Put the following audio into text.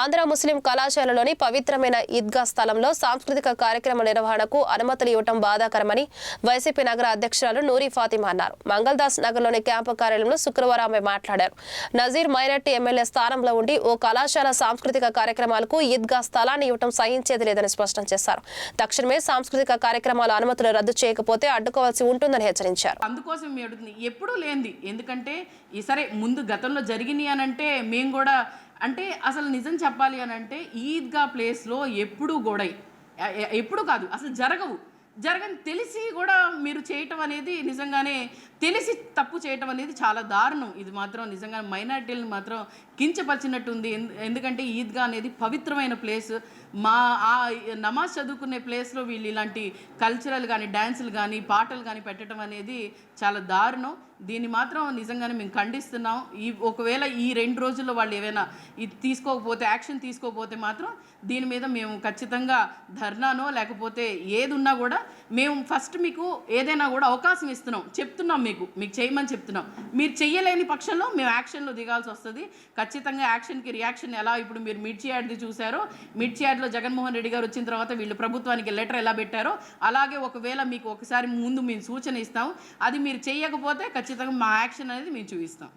ఆంధ్ర ముస్లిం కళాశాలలోని పవిత్రమైన ఈద్గా స్థలంలో సాంస్కృతిక కార్యక్రమ నిర్వహణకు అనుమతులు ఇవ్వటం బాధాకరమని వైసీపీ నగర అధ్యక్షురాలు నూరి ఫాతిమా అన్నారు. మంగళదాస్ నగర్లోని క్యాంపు కార్యాలయంలో శుక్రవారం ఆమె మాట్లాడారు. నజీర్ మైరెడ్డి ఎమ్మెల్యే స్థానంలో ఉండి ఓ కళాశాల సాంస్కృతిక కార్యక్రమాలకు ఈద్గా స్థలాన్ని ఇవ్వటం సహించేది లేదని స్పష్టం చేశారు. తక్షణమే సాంస్కృతిక కార్యక్రమాల అనుమతులు రద్దు చేయకపోతే అడ్డుకోవాల్సి ఉంటుందని హెచ్చరించారు. అందుకోసం ఎప్పుడూ లేనిది. ఎందుకంటే ఈ సరే ముందు గతంలో జరిగినాయి అని అంటే మేము కూడా అంటే అసలు నిజం చెప్పాలి అని అంటే ఈద్గా ప్లేస్లో ఎప్పుడూ గొడవ ఎప్పుడు కాదు అసలు జరగవు. జరగని తెలిసి కూడా మీరు చేయటం అనేది నిజంగానే తెలిసి తప్పు చేయటం అనేది చాలా దారుణం. ఇది మాత్రం నిజంగా మైనార్టీలను మాత్రం కించపరిచినట్టుంది. ఎందు- ఎందుకంటే ఈద్గా అనేది పవిత్రమైన ప్లేస్. మా ఆ నమాజ్ చదువుకునే ప్లేస్లో వీళ్ళు ఇలాంటి కల్చరల్ కానీ డ్యాన్సులు కానీ పాటలు కానీ పెట్టడం అనేది చాలా దారుణం. దీన్ని మాత్రం నిజంగానే మేము ఖండిస్తున్నాం. ఈ ఒకవేళ ఈ రెండు రోజుల్లో వాళ్ళు ఏమైనా ఇది తీసుకోకపోతే యాక్షన్ తీసుకోకపోతే మాత్రం దీని మీద మేము ఖచ్చితంగా ధర్నానో లేకపోతే ఏది ఉన్నా కూడా మేము ఫస్ట్ మీకు ఏదైనా కూడా అవకాశం ఇస్తున్నాం. చెప్తున్నాం మీకు. మీకు చేయమని చెప్తున్నాం. మీరు చెయ్యలేని పక్షంలో మేము యాక్షన్లో దిగాల్సి వస్తుంది. ఖచ్చితంగా యాక్షన్కి రియాక్షన్ ఎలా ఇప్పుడు మీరు మిర్చి యాడ్ది చూసారో మిర్చి యాడ్లో జగన్మోహన్ రెడ్డి గారు వచ్చిన తర్వాత వీళ్ళు ప్రభుత్వానికి లెటర్ ఎలా పెట్టారో అలాగే ఒకవేళ మీకు ఒకసారి ముందు మేము సూచన ఇస్తాం. అది మీరు చేయకపోతే ఖచ్చితంగా మా యాక్షన్ అనేది మేము చూపిస్తాం.